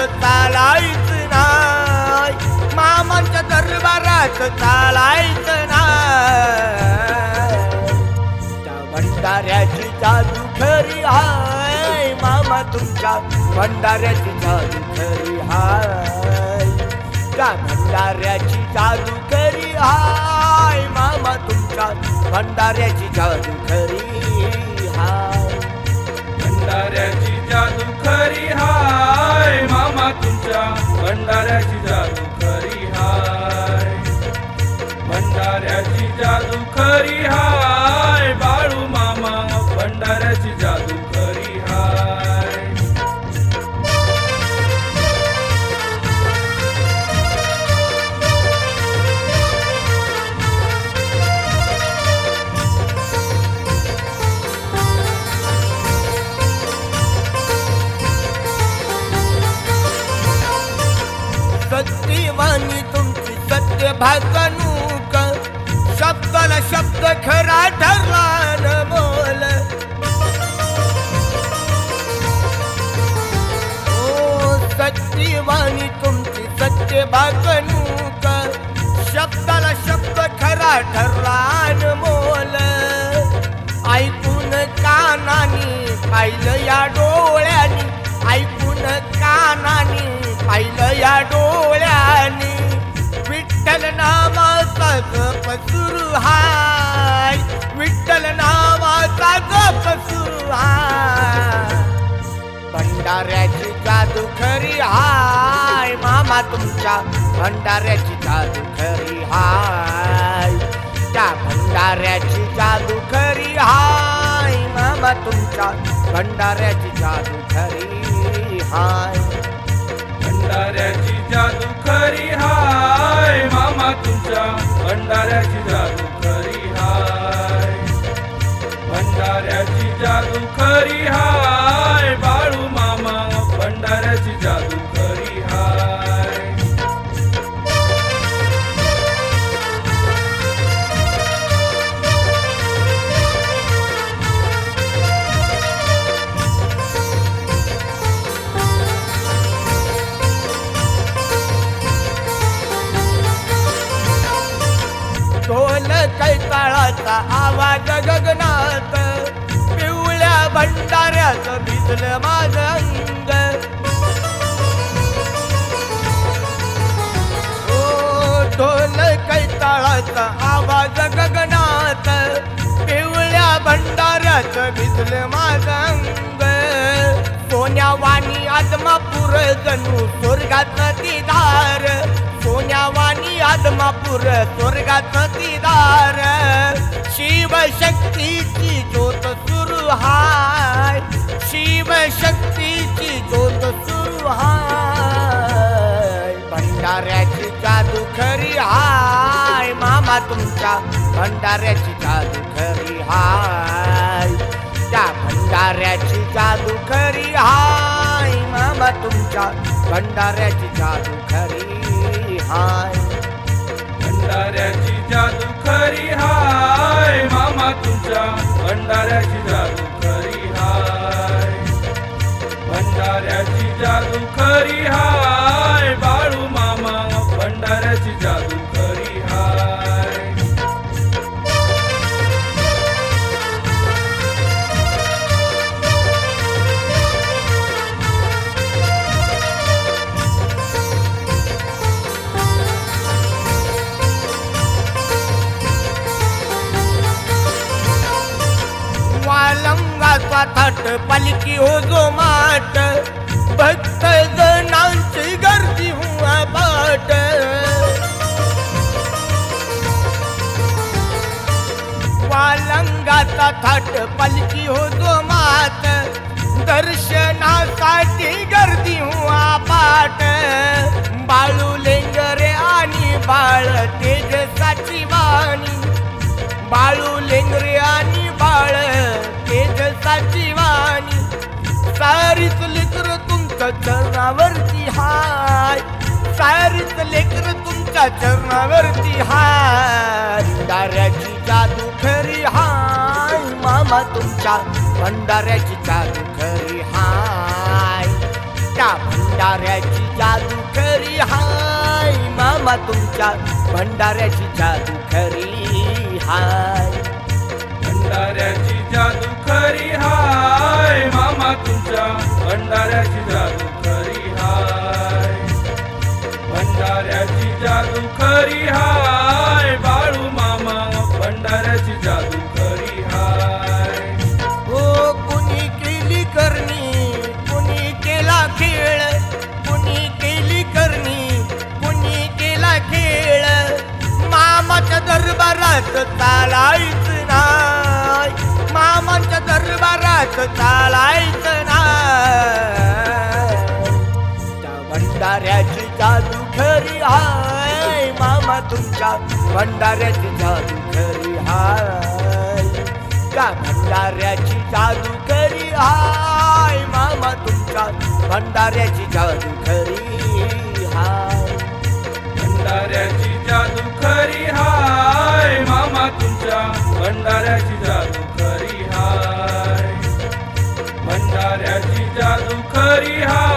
दरबारात चालायचं नाही. मामांच्या दरबारात चालायचं नाही. त्या भंडाऱ्याची जादू खरी हाय. मामा तुमच्या भंडाऱ्याची जादू खरी हाय. त्या भंडाऱ्याची जादू खरी हाय. मामा तुमच्या भंडाऱ्याची जादू खरी हाय. भंडाऱ्याची जादू खरी हाय. भंडाऱ्याची जादू खरी हाय. भंडाऱ्याची जादू खरी हाय. भाकणूक. शब्दाला शब्द खरा ठरला न बोल ओ हो, सत्यवानी तुमची सत्य भाकणूक. शब्दाला शब्द खरा ठरला न बोल ऐकून कानानी पाहिलं या डोळ्यानी. ऐकून कानानी पाहिलं या डोळ्या विठ्ठल नामाचा सुरू हाय विठ्ठल नामाचा जप सुरू हाय भंडाऱ्याची जादू खरी हाय. मामा तुमच्या भंडाऱ्याची जादू खरी हाय. त्या भंडाऱ्याची जादू खरी हाय. मामा तुमच्या भंडाऱ्याची जादू खरी हाय. भंडाऱ्याची जादू खरी हाय. तुमच्या भंडाऱ्याची जादू खरी हाय. भंडाऱ्याची जादू खरी हाय. कैताळाचा आवाज गगनात. पिवळ्या भंडाऱ्याचं भिजलं माझ अंग. ओ ढोल कैताळाचा आवाज गगनात. पिवळ्या भंडाऱ्याचं भिजलं माझ अंग. सोन्या वाणी आदमापूर जणू स्वर्गात दिदार सोन्या वाणी आदमापूर स्वर्गात दिदार खरी हाय मामा तुमच्या भंडाऱ्याची जादू खरी हाय. त्या भंडाऱ्याची जादू खरी हाय मामा तुमच्या भंडाऱ्याची जादू खरी हाय. भंडाऱ्याची जादू खरी हाय मामा तुमच्या भंडाऱ्याची जादू खरी हाय. भंडाऱ्याची जादू खरी हाय. पालखी हो जो माट. भक्त जनांची गर्दी हुआ बाट. वालंगाचा थाट पालखी हो जो मात दर्शनासाठी गर्दी हुआ पाट बाळू लेंगरे आणि बाळ तेजसाची वाणी. बाळू लेंगरे आणि बाळ तेजसाची वाणी. सारीच लेकर तुमच्या चरणावरती हाय. सारीच लेकर तुमच्या चरणावरती हाय. दाऱ्याची जादू खरी हाय. मामा तुमच्या भंडाऱ्याची जादू खरी हाय. त्या भंडाऱ्याची जादू खरी हाय. मामा तुमच्या भंडाऱ्याची जादू खरी हाय. भंडाऱ्याची जादू खरी हाय. मामा तुमच्या भंडाऱ्याची जादू खरी हाय. भंडाऱ्याची जादू खरी हाय. बाळू मामा भंडाऱ्याची जादू खरी हाय. हो कुणी केली करणी कुणी केला खेळ कुणी केली करणी कुणी केला खेळ. मामाच्या दरबारात चालायचं मामाच्या दरबारात चालायचं ना त्या भंडाऱ्याची जादू खरी हाय मामा तुमच्या भंडाऱ्याची जादू खरी हाय. त्या भंडाऱ्याची जादू खरी हाय मामा तुमच्या भंडाऱ्याची जादू खरी हाय. भंडाऱ्याची जादू खरी हाय मामा तुमच्या भंडाऱ्याची जादू हरि हरि